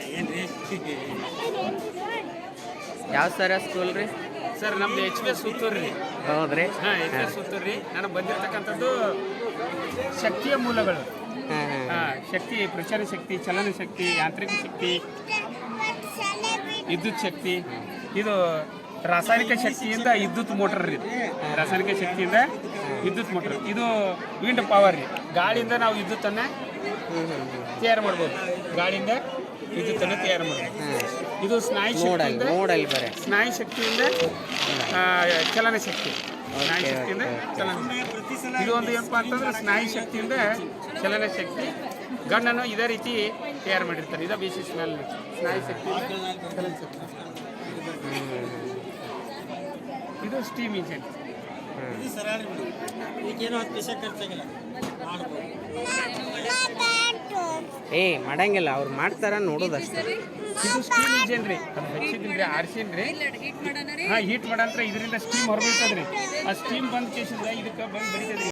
ಯಾವ ಸರ ಸ್ಕೂಲ್ ರೀ? ಸರ್ ನಮ್ದು ಎಚ್ ಬಿ ಸುತ್ತೂರು ರೀ. ಹೌದ್ರಿ? ಹಾಂ ಎಚ್ ಪಿ ಸುತ್ತೂರು ರೀ. ನಾನು ಬಂದಿರತಕ್ಕಂಥದ್ದು ಶಕ್ತಿಯ ಮೂಲಗಳು. ಶಕ್ತಿ ಪ್ರಚಾರ ಶಕ್ತಿ ಚಲನ ಶಕ್ತಿ ಯಾಂತ್ರಿಕ ಶಕ್ತಿ ವಿದ್ಯುತ್ ಶಕ್ತಿ. ಇದು ರಾಸಾಯನಿಕ ಶಕ್ತಿಯಿಂದ ವಿದ್ಯುತ್ ಮೋಟರ್ ರೀ ರಾಸಾಯನಿಕ ಶಕ್ತಿಯಿಂದ ವಿದ್ಯುತ್ ಮೋಟರ್. ಇದು ವಿಂಡ್ ಪವರ್ ರೀ. ಗಾಳಿಯಿಂದ ನಾವು ವಿದ್ಯುತ್ತನ್ನು ತಯಾರು ಮಾಡ್ಬೋದು. ಗಾಳಿಯಿಂದ ವಿದ್ಯುತ್ತನ್ನು ತಯಾರು ಮಾಡಬೇಕು ಇದು ಸ್ನಾಯು ನೋಡಲ್ ಶಕ್ತಿಯಿಂದ ನೋಡಲ್ ಬರೇ. ಸ್ನಾಯು ಶಕ್ತಿಯಿಂದ ಆ, ಚಲನ ಶಕ್ತಿ. ಸ್ನಾಯು ಶಕ್ತಿಯಿಂದ ಚಲನ ಇದು ಒಂದು ಏನಪ್ಪ ಅಂತಂದ್ರೆ ಸ್ನಾಯು ಶಕ್ತಿಯಿಂದ ಚಲನ ಶಕ್ತಿ. ಗಣ್ಣನ್ನು ಇದೇ ರೀತಿ ತಯಾರು ಮಾಡಿರ್ತಾರೆ. ಇದು ಬೇಸಿಸ್ ಮೇಲೆ ಸ್ನಾಯು ಶಕ್ತಿಯಿಂದ ಚಲನ ಶಕ್ತಿ. ಇದು ಸ್ಟೀಮ್ ಇಂಜಿನ್. ಏ ಮಾಡಂಗಿಲ್ಲ. ಅವ್ರು ಮಾಡ್ತಾರ ನೋಡೋದಷ್ಟೇ. ಇದು ಸ್ಟೀಮ್ ಇಂಜಿನ್ ರೀ. ಅದು ಹಚ್ಚಿದ್ರಿ ಆರ್ಸಿನ್ ರೀ. ಹಾಂ ಹೀಟ್ ಮಾಡಂತ್ರ ಇದರಿಂದ ಸ್ಟೀಮ್ ಹೊರಬೀಳ್ತದ್ರಿ ಆ ಸ್ಟೀಮ್ ಬಂದ್ ಕೇಸಿಂದ ಇದಕ್ಕೆ ಬಂದು ಬರಿತದ್ರಿ.